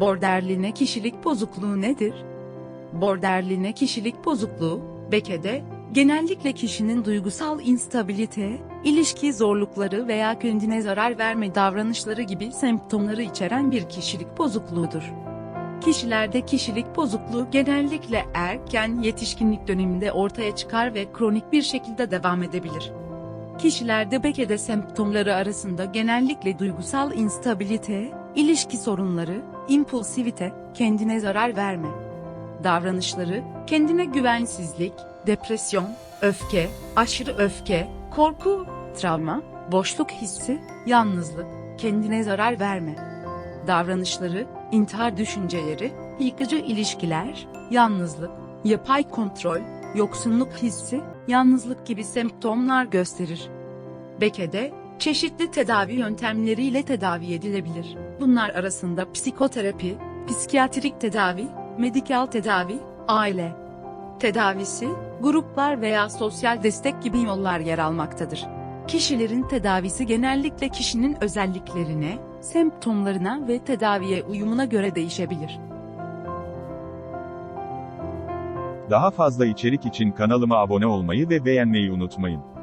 Borderline kişilik bozukluğu nedir? Borderline kişilik bozukluğu, BEKE'de, genellikle kişinin duygusal instabilite, ilişki zorlukları veya kendine zarar verme davranışları gibi semptomları içeren bir kişilik bozukluğudur. Kişilerde kişilik bozukluğu genellikle erken yetişkinlik döneminde ortaya çıkar ve kronik bir şekilde devam edebilir. Kişilerde BEKE'de semptomları arasında genellikle duygusal instabilite, ilişki sorunları, impulsivite, kendine zarar verme, davranışları, kendine güvensizlik, depresyon, öfke, aşırı öfke, korku, travma, boşluk hissi, yalnızlık, kendine zarar verme, davranışları, intihar düşünceleri, yıkıcı ilişkiler, yalnızlık, yapay kontrol, yoksunluk hissi, yalnızlık gibi semptomlar gösterir. Beke'de, çeşitli tedavi yöntemleriyle tedavi edilebilir. Bunlar arasında psikoterapi, psikiyatrik tedavi, medikal tedavi, aile tedavisi, gruplar veya sosyal destek gibi yollar yer almaktadır. Kişilerin tedavisi genellikle kişinin özelliklerine, semptomlarına ve tedaviye uyumuna göre değişebilir. Daha fazla içerik için kanalıma abone olmayı ve beğenmeyi unutmayın.